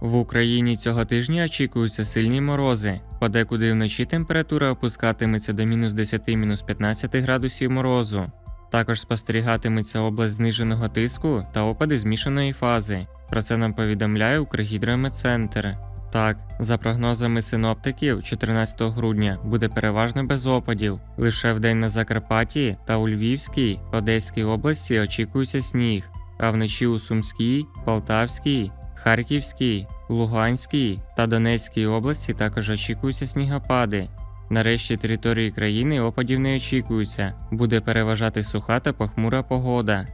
В Україні цього тижня очікуються сильні морози. Подекуди вночі температура опускатиметься до мінус 10-15 градусів морозу. Також спостерігатиметься область зниженого тиску та опади змішаної фази. Про це нам повідомляє Укргідрометцентр. Так, за прогнозами синоптиків, 14 грудня буде переважно без опадів. Лише в день на Закарпатті та у Львівській, Одеській області очікується сніг, а вночі у Сумській, Полтавській, Харківській, Луганській та Донецькій області також очікуються снігопади. Нарешті території країни опадів не очікується, буде переважати суха та похмура погода.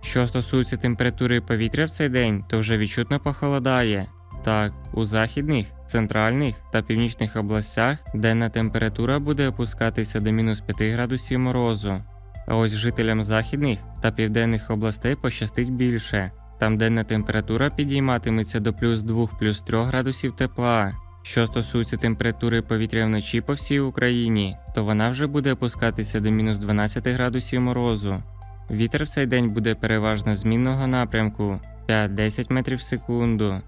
Що стосується температури повітря в цей день, то вже відчутно похолодає. Так, у західних, центральних та північних областях денна температура буде опускатися до мінус 5 градусів морозу. А ось жителям західних та південних областей пощастить більше. Там денна температура підійматиметься до плюс 2 плюс 3 градусів тепла. Що стосується температури повітря вночі по всій Україні, то вона вже буде опускатися до мінус 12 градусів морозу. Вітер в цей день буде переважно змінного напрямку 5-10 метрів в секунду.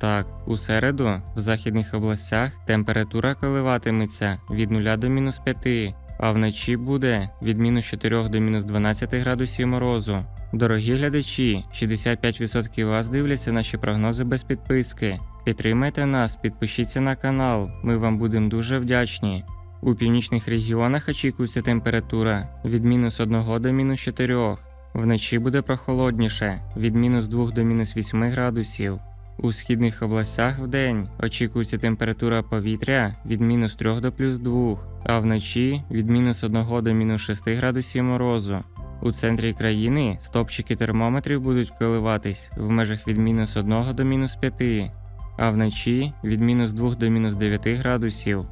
Так, у середу в західних областях температура коливатиметься від 0 до мінус 5, а вночі буде від мінус 4 до мінус 12 градусів морозу. Дорогі глядачі, 65% вас дивляться наші прогнози без підписки. Підтримайте нас, підпишіться на канал, ми вам будемо дуже вдячні. У північних регіонах очікується температура від мінус 1 до мінус 4. Вночі буде прохолодніше від мінус 2 до мінус 8 градусів. У східних областях вдень очікується температура повітря від мінус 3 до плюс 2, а вночі від мінус 1 до мінус 6 градусів морозу. У центрі країни стопчики термометрів будуть коливатись в межах від мінус 1 до мінус 5, а вночі від мінус 2 до мінус 9 градусів.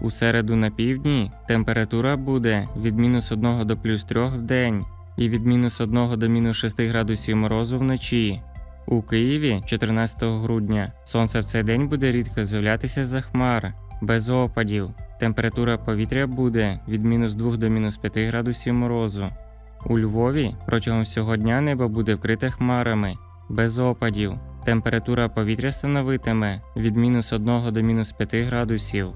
У середу на півдні температура буде від мінус 1 до плюс 3 в день і від мінус 1 до мінус 6 градусів морозу вночі. У Києві 14 грудня сонце в цей день буде рідко з'являтися за хмар, без опадів. Температура повітря буде від мінус 2 до мінус 5 градусів морозу. У Львові протягом всього дня небо буде вкрите хмарами, без опадів. Температура повітря становитиме від мінус 1 до мінус 5 градусів.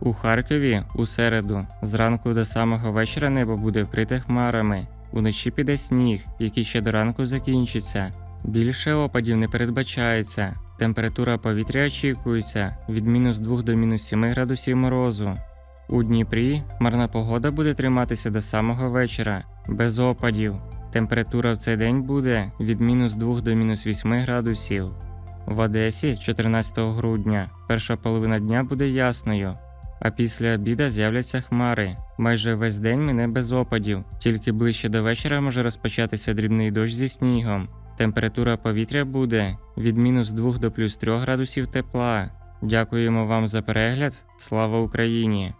У Харкові у середу зранку до самого вечора небо буде вкрите хмарами. Уночі піде сніг, який ще до ранку закінчиться. Більше опадів не передбачається. Температура повітря очікується від мінус 2 до мінус 7 градусів морозу. У Дніпрі хмарна погода буде триматися до самого вечора, без опадів. Температура в цей день буде від мінус 2 до мінус 8 градусів. В Одесі 14 грудня перша половина дня буде ясною, а після обіда з'являться хмари. Майже весь день мине без опадів, тільки ближче до вечора може розпочатися дрібний дощ зі снігом. Температура повітря буде від мінус 2 до плюс 3 градусів тепла. Дякуємо вам за перегляд. Слава Україні!